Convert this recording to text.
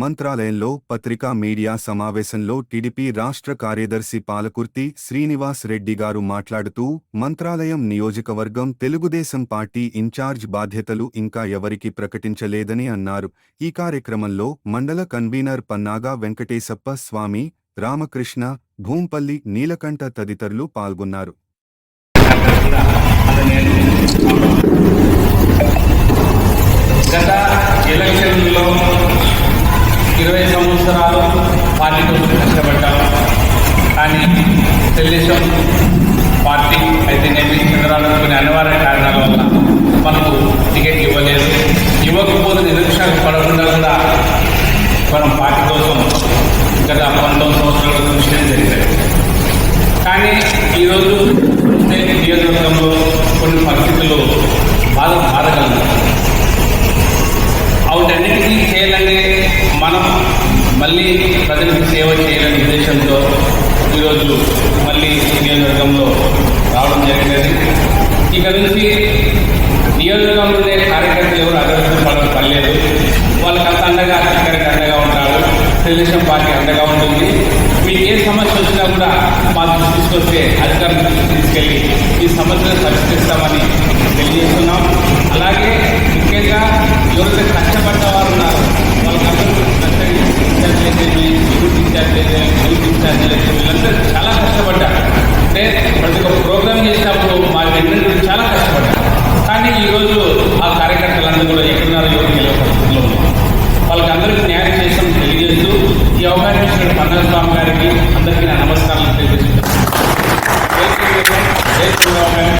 మంత్రాలయంలో పత్రికా మీడియా సమావేశంలో టీడీపీ రాష్ట్ర కార్యదర్శి పాలకుర్తి శ్రీనివాస్ రెడ్డి గారు మాట్లాడుతూ మంత్రాలయం నియోజకవర్గం తెలుగుదేశం పార్టీ ఇన్ఛార్జ్ బాధ్యతలు ఇంకా ఎవరికి ప్రకటించలేదని అన్నారు. ఈ కార్యక్రమంలో మండల కన్వీనర్ పన్నాగా వెంకటేశప్ప స్వామి రామకృష్ణ భూంపల్లి నీలకంఠ తదితరులు పాల్గొన్నారు. గత ఎలక్షన్లో పార్టీ కోసం కష్టపడ్డాము కానీ తెలుగుదేశం పార్టీ అయితే నేను చంద్రబాబు కొన్ని అనివార్య కారణాల వల్ల మనకు టికెట్ ఇవ్వలేదు. ఇవ్వకపోతే నిరీక్షణ పడకుండా కూడా మనం పార్టీ కోసం గత పంతొమ్మిది సంవత్సరాల కృషి జరిగింది. కానీ ఈరోజు నియోజకవర్గంలో కొన్ని పరిస్థితులు బాధ బాధగలదు వాటన్నిటికీ చేయాలంటే మనం మళ్ళీ ప్రజలకు సేవ చేయాలనే ఉద్దేశంతో ఈరోజు మళ్ళీ నియోజకవర్గంలో రావడం జరిగినది. ఇక నుంచి నియోజకవర్గంలోనే కార్యకర్తలు ఎవరు అభివృద్ధి పడడం పర్లేదు వాళ్ళకంత అండగా అధికారికి అండగా ఉంటారు. తెలుగుదేశం పార్టీ అండగా ఉంటుంది. మీకు ఏ సమస్య వచ్చినా కూడా మా తీసుకొస్తే అధికారులు తీసుకెళ్ళి ఈ సమస్యను పరిష్కరిస్తామని తెలియజేస్తున్నాం. చేసేవి వీళ్ళందరూ చాలా కష్టపడ్డారు. అంటే ప్రతి ఒక్క ప్రోగ్రామ్ చేసినప్పుడు మా వెన్నెండు చాలా కష్టపడ్డారు. కానీ ఈరోజు ఆ కార్యకర్తలందరూ కూడా ఎక్కడున్నారో ఎవరు తెలియని ఉన్నారు. వాళ్ళకి అందరికీ న్యాయం చేసాం తెలియజేస్తూ ఈ అవకాశం ఇచ్చిన పన్నర స్వామి గారికి అందరికీ